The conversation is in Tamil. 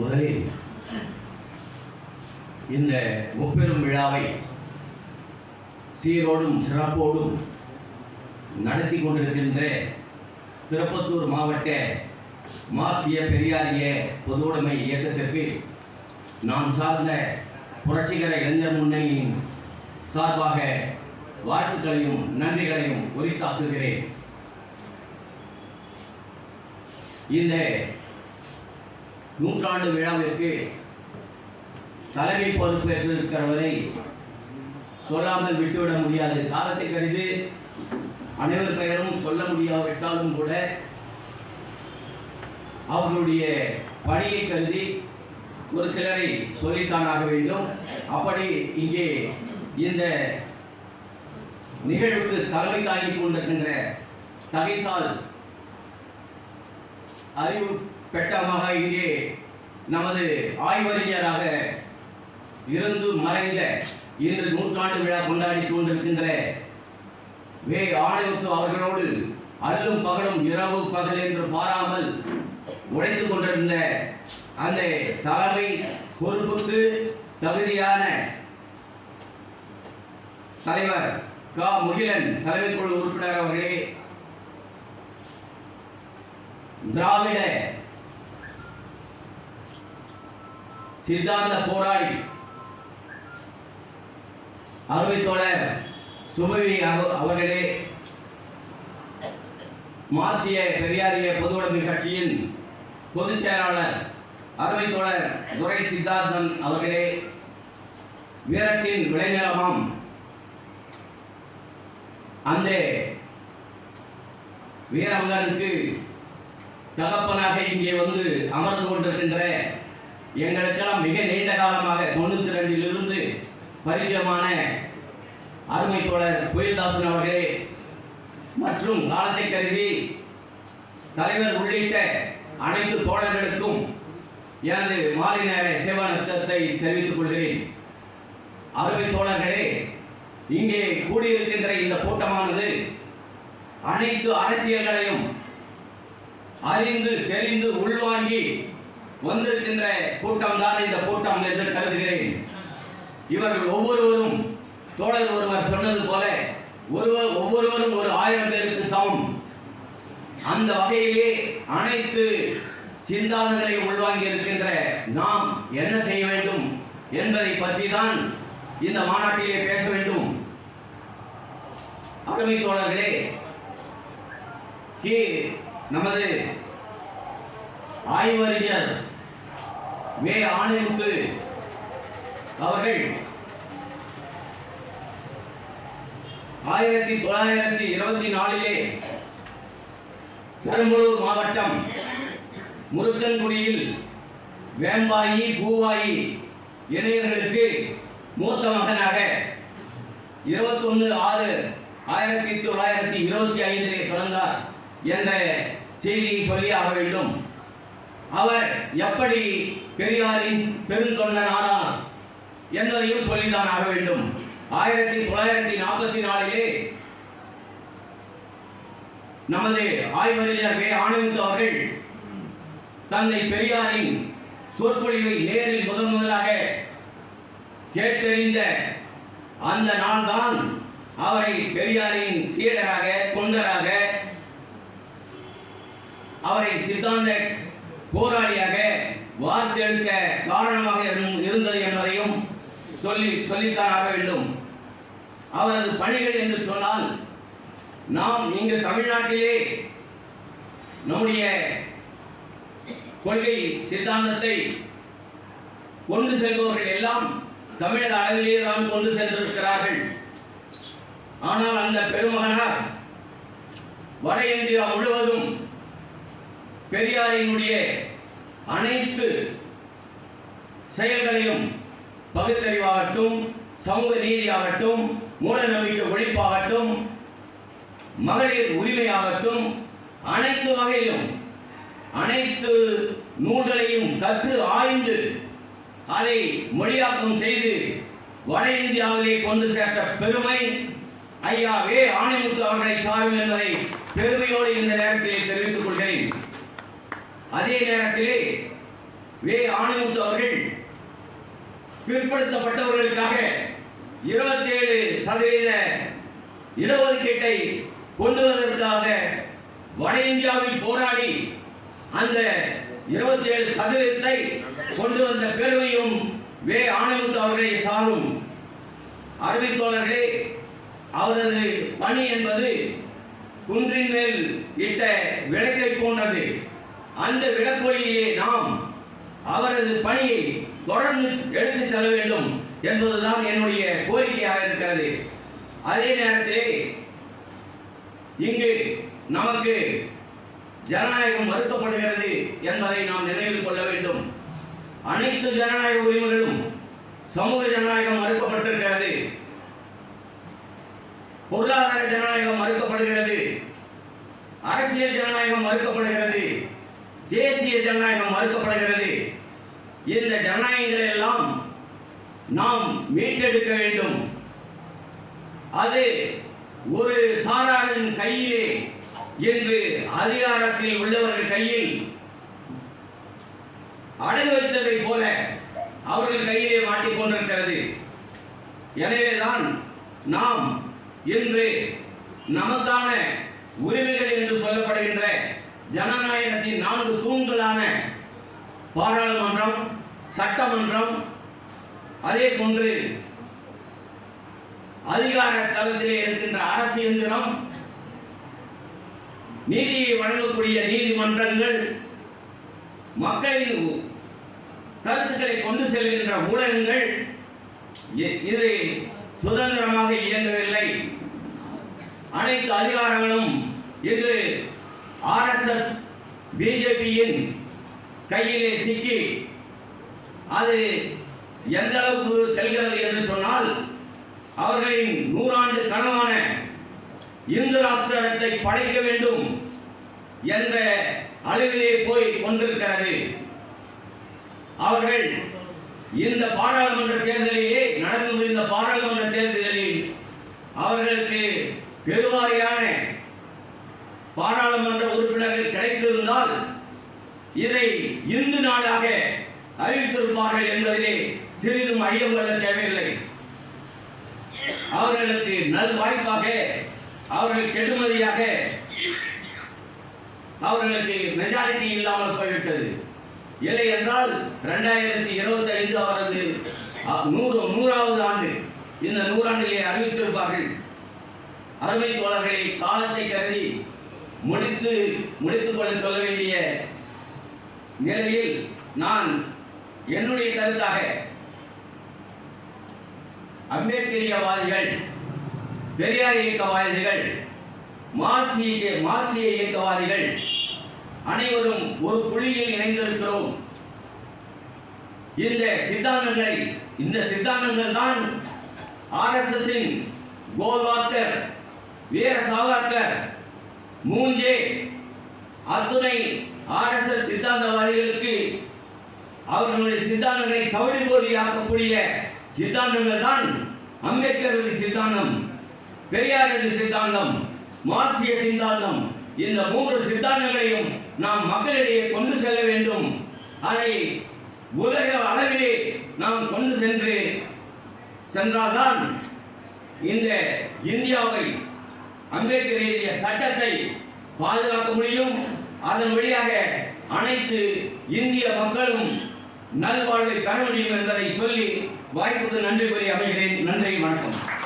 முதலில் இந்த முப்பெரும் விழாவை சீரோடும் சிறப்போடும் நடத்தி கொண்டிருக்கின்ற திருப்பத்தூர் மாவட்ட மார்க்சிய பெரியாரிய பொதுவுடைமை இயக்கத்திற்கு நான் சார்ந்த புரட்சிகர இளைஞர் முன்னணியின் சார்பாக வாழ்த்துக்களையும் நன்றிகளையும் உரித்தாக்குகிறேன். இந்த நூற்றாண்டு விழாவிற்கு தலைமை பொறுப்பேற்றிருக்கிறவரை சொல்லாமல் விட்டுவிட முடியாது. காலத்தை கருதி அனைவர் பெயரும் சொல்ல முடியாவிட்டாலும் கூட அவர்களுடைய பணியை கருதி ஒரு சிலரை சொல்லித்தானாக வேண்டும். அப்படி இங்கே இந்த நிகழ்வுக்கு தலைமை தாங்கி கொண்டிருக்கின்ற தகைசால் அறிவு பெட்டமாக இங்கே நமது ஆய்வறிஞராக இருந்து மறைந்த இன்று நூற்றாண்டு விழா கொண்டாடி கொண்டிருக்கின்ற வே ஆணைமுத்து அவர்களோடு அல்லும் பகலும் இரவு பகல் என்று பாராமல் உழைத்து கொண்டிருந்த அந்த தலைமை பொறுப்புக்கு தகுதியான தலைவர் க. முகிலன் தலைமை குழு உறுப்பினர் அவர்களே திராவிட சித்தாந்த போராளி. அருமை தோழர் சுபவி அவர்களே மார்க்சிய பெரியாரிய பொதுவுடைமை கட்சியின் பொதுச் செயலாளர் அருமை தோழர் துரை சித்தார்த்தன் அவர்களே வீரத்தின் விளைநிலமாம். அந்த வீரமகனுக்கு தகப்பனாக இங்கே வந்து அமர்ந்து கொண்டிருக்கின்ற எங்களுக்கெல்லாம் மிக நீண்ட காலமாக தொண்ணூற்றி ரெண்டிலிருந்து பரிச்சயமான அருமை தோழர் கோயில்தாசன் அவர்களே மற்றும் காலத்தை கருதி தலைவர் உள்ளிட்ட அனைத்து தோழர்களுக்கும் எனது மாலை நேர சேவானத்தை தெரிவித்துக் கொள்கிறேன். அருமை தோழர்களே இங்கே கூடியிருக்கின்ற இந்த கூட்டமானது அனைத்து அரசியல்களையும் அறிந்து தெரிந்து உள்வாங்கி வந்திருக்கின்ற கூட்டம் தான் இந்த கூட்டம் என்று கருதுகிறேன். இவர்கள் ஒவ்வொருவரும் தோழர் ஒருவர் சொன்னது போல ஒருவர் ஒவ்வொருவரும் ஒரு ஆயிரம் பேருக்கு சமம். அந்த வகையிலே அனைத்து சிந்தாந்தங்களை உள்வாங்கி இருக்கின்ற நாம் என்ன செய்ய வேண்டும் என்பதை பற்றி தான் இந்த மாநாட்டிலே பேச வேண்டும். அருமை தோழர்களே கே நமது ஆய்வறிஞர் வே ஆணைமுத்து அவர்கள் ஆயிரத்தி தொள்ளாயிரத்தி இருபத்தி நாலிலே பெரம்பலூர் மாவட்டம் முருக்கன்குடியில் வேம்பாயி பூவாயி இணையர்களுக்கு மூத்த மகனாக இருபத்தொன்று ஆறு ஆயிரத்தி தொள்ளாயிரத்தி இருபத்தி ஐந்திலே பிறந்தார் என்ற செய்தியை சொல்லியாக வேண்டும். அவர் எப்படி பெரியாரின் பெருந்தொண்டன் ஆனார் என்பதையும் சொல்லித்தான் ஆக வேண்டும். ஆயிரத்தி தொள்ளாயிரத்தி நாற்பத்தி நாலிலே நமது ஆய்வறிஞர் வே. ஆனந்த் அவர்கள் தந்தை பெரியாரின் சொற்பொழிவை நேரில் முதன் முதலாக கேட்டறிந்த அந்த நாள்தான் அவரை பெரியாரின் சீடராக தொண்டராக அவரை சித்தாந்த போராளியாக வார்த்தெடுக்க காரணமாக இருந்தது என்பதையும் சொல்லி சொல்லித்தான் ஆக வேண்டும். அவரது பணிகள் என்று சொன்னால் நாம் இங்கு தமிழ்நாட்டிலே நம்முடைய கொள்கை சித்தாந்தத்தை கொண்டு செல்பவர்கள் எல்லாம் தமிழக அளவிலே தான் கொண்டு சென்றிருக்கிறார்கள். ஆனால் அந்த பெருமகனார் வட இந்தியா முழுவதும் பெரியாரினுடைய அனைத்து செயல்களையும் பகுத்தறிவாகட்டும் சமூக நீதியாகட்டும் மூட நம்பிக்கை ஒழிப்பாகட்டும் மகளிர் உரிமையாகட்டும் அனைத்து வகையிலும் அனைத்து நூல்களையும் கற்று ஆய்ந்து அதை மொழியாக்கம் செய்து வட இந்தியாவிலே கொண்டு சேர்த்த பெருமை ஐயா வே ஆணைமுத்து அவர்களை சாரும் என்பதை பெருமையோடு இந்த நேரத்தில் தெரிவித்துக் கொள்கிறேன். அதே நேரத்திலே வே ஆணைமுத்து அவர்கள் பிற்படுத்தப்பட்டவர்களுக்காக இருபத்தேழு சதவீத இடஒதுக்கீட்டை கொண்டு வருவதற்காக வட இந்தியாவில் போராடி அந்த இருபத்தேழு சதவீதத்தை கொண்டு வந்த பெருமையும் வே ஆணைமுத்து அவர்களை சாரும். அறிவித்தோழர்களே அவரது பணி என்பது குன்றின் மேல் இட்ட விளக்கை போன்றது. அந்த விளக்கொலியிலே நாம் அவரது பணியை தொடர்ந்து எடுத்துச் செல்ல வேண்டும் என்பதுதான் என்னுடைய கோரிக்கையாக இருக்கிறது. அதே நேரத்திலே இங்கு நமக்கு ஜனநாயகம் மறுக்கப்படுகிறது என்பதை நாம் நினைவில் கொள்ள வேண்டும். அனைத்து ஜனநாயக உரிமைகளும் சமூக ஜனநாயகம் மறுக்கப்பட்டிருக்கிறது. பொருளாதார ஜனநாயகம் மறுக்கப்படுகிறது. அரசியல் ஜனநாயகம் மறுக்கப்படுகிறது. தேசிய ஜனநாயகம் மறுக்கப்படுகிறது. இந்த ஜனநாயகங்களை எல்லாம் நாம் மீட்டெடுக்க வேண்டும். அது ஒரு சாராரின் கையிலே என்று அதிகாரத்தில் உள்ளவர்கள் கையில் அடகு வைத்ததை போல அவர்கள் கையிலே மாட்டிக்கொண்டிருக்கிறது எனவேதான் நாம் இன்று நமக்கான உரிமைகள் என்று சொல்லப்படுகின்ற ஜனநாயகத்தின் நான்கு தூண்களான பாராளுமன்றம் சட்டமன்றம் அதே போன்று அதிகார தளத்திலே இருக்கின்ற அரசு எந்திரம் நீதியை வழங்கக்கூடிய நீதிமன்றங்கள் மக்களின் கருத்துக்களை கொண்டு செல்கின்ற ஊடகங்கள் இது சுதந்திரமாக இயங்கவில்லை. அனைத்து அதிகாரங்களும் இன்று ஆர்எஸ்எஸ் பிஜேபியின் கையிலே சிக்கி அது எந்த அளவுக்கு செல்கிறது என்று சொன்னால் அவர்களின் நூறாண்டு கனவான இந்து ராஷ்டிரத்தை படைக்க வேண்டும் என்ற அளவிலே போய் கொண்டிருக்கிறது. அவர்கள் இந்த பாராளுமன்ற தேர்தலிலே நடந்து முடிந்த பாராளுமன்ற தேர்தலில் அவர்களுக்கு பெருவாரியான பாராளுமன்ற உறுப்பினர்கள் கிடைத்திருந்தால் இதை இந்து நாடாக அறிவித்திருப்பார்கள் என்பதிலே சிறிதும் ஐயம் கொள்ள தேவையில்லை. அவர்களுக்கு நல் வாய்ப்பாக அவர்கள் கெடுமதியாக அவர்களுக்கு மெஜாரிட்டி இல்லாமல் போய்விட்டது. இல்லை என்றால் ரெண்டாயிரத்தி இருபத்தி ஐந்து அவரது நூறு நூறாவது ஆண்டு இந்த நூறாண்டிலே அறிவித்திருப்பார்கள். அருமை தோழர்களை காலத்தை கருதி முடித்து முடித்துக் கொள்ள சொல்ல வேண்டிய நிலையில் நான் என்னுடைய கருத்தாக அம்பேத்கரியவாதிகள் பெரியார் இயக்கவாதிகள் மார்க்சிய மார்க்சிய இயக்கவாதிகள் அனைவரும் ஒரு புள்ளியில் இணைந்திருக்கிறோம். இந்த சித்தாந்தங்களை இந்த சித்தாந்தங்கள் தான் ஆர்எஸ்எஸின் கோல்வாக்கர் வீர சாவர்கர் மூஞ்சே அத்துணை ஆர்எஸ்எஸ் சித்தாந்தவாதிகளுக்கு அவர்களுடைய சித்தாந்தங்களை தவிடுபோரியாக்கக்கூடிய சித்தாந்தங்கள் தான் அம்பேத்கரது சித்தாந்தம் பெரியாரது சித்தாந்தம் மார்க்சிய சித்தாந்தம். இந்த மூன்று சித்தாந்தங்களையும் நாம் மக்களிடையே கொண்டு செல்ல வேண்டும். அதை உலக அளவிலே நாம் கொண்டு சென்று சென்றால்தான் இந்த இந்தியாவை அம்பேத்கர் எழுதிய சட்ட பாதுகாக்க முடியும். அதன் வழியாக அனைத்து இந்திய மக்களும் நல்வாழ்வை பெற முடியும் என்பதை சொல்லி வாய்ப்புக்கு நன்றி கூறி அமைகிறேன். நன்றி வணக்கம்.